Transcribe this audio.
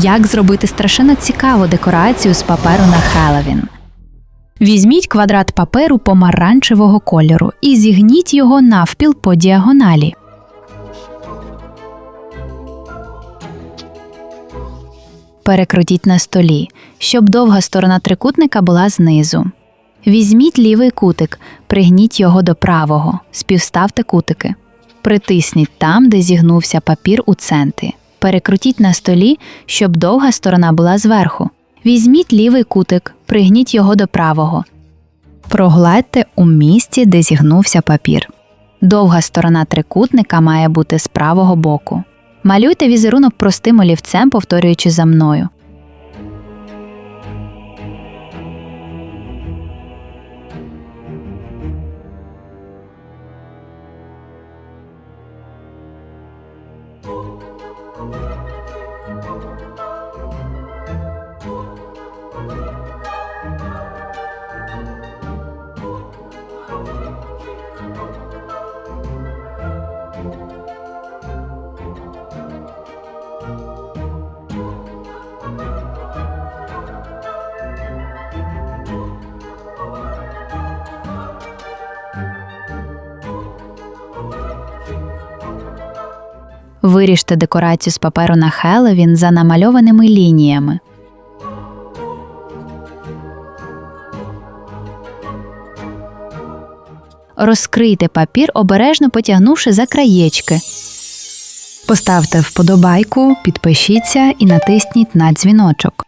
Як зробити страшенно цікаву декорацію з паперу на Хеллоуін? Візьміть квадрат паперу помаранчевого кольору і зігніть його навпіл по діагоналі. Перекрутіть на столі, щоб довга сторона трикутника була знизу. Візьміть лівий кутик, пригніть його до правого, співставте кутики. Притисніть там, де зігнувся папір у центрі. Перекрутіть на столі, щоб довга сторона була зверху. Візьміть лівий кутик, пригніть його до правого. Прогладьте у місці, де зігнувся папір. Довга сторона трикутника має бути з правого боку. Малюйте візерунок простим олівцем, повторюючи за мною. Виріжте декорацію з паперу на Хеловін за намальованими лініями. Розкрийте папір, обережно потягнувши за краєчки. Поставте вподобайку, підпишіться і натисніть на дзвіночок.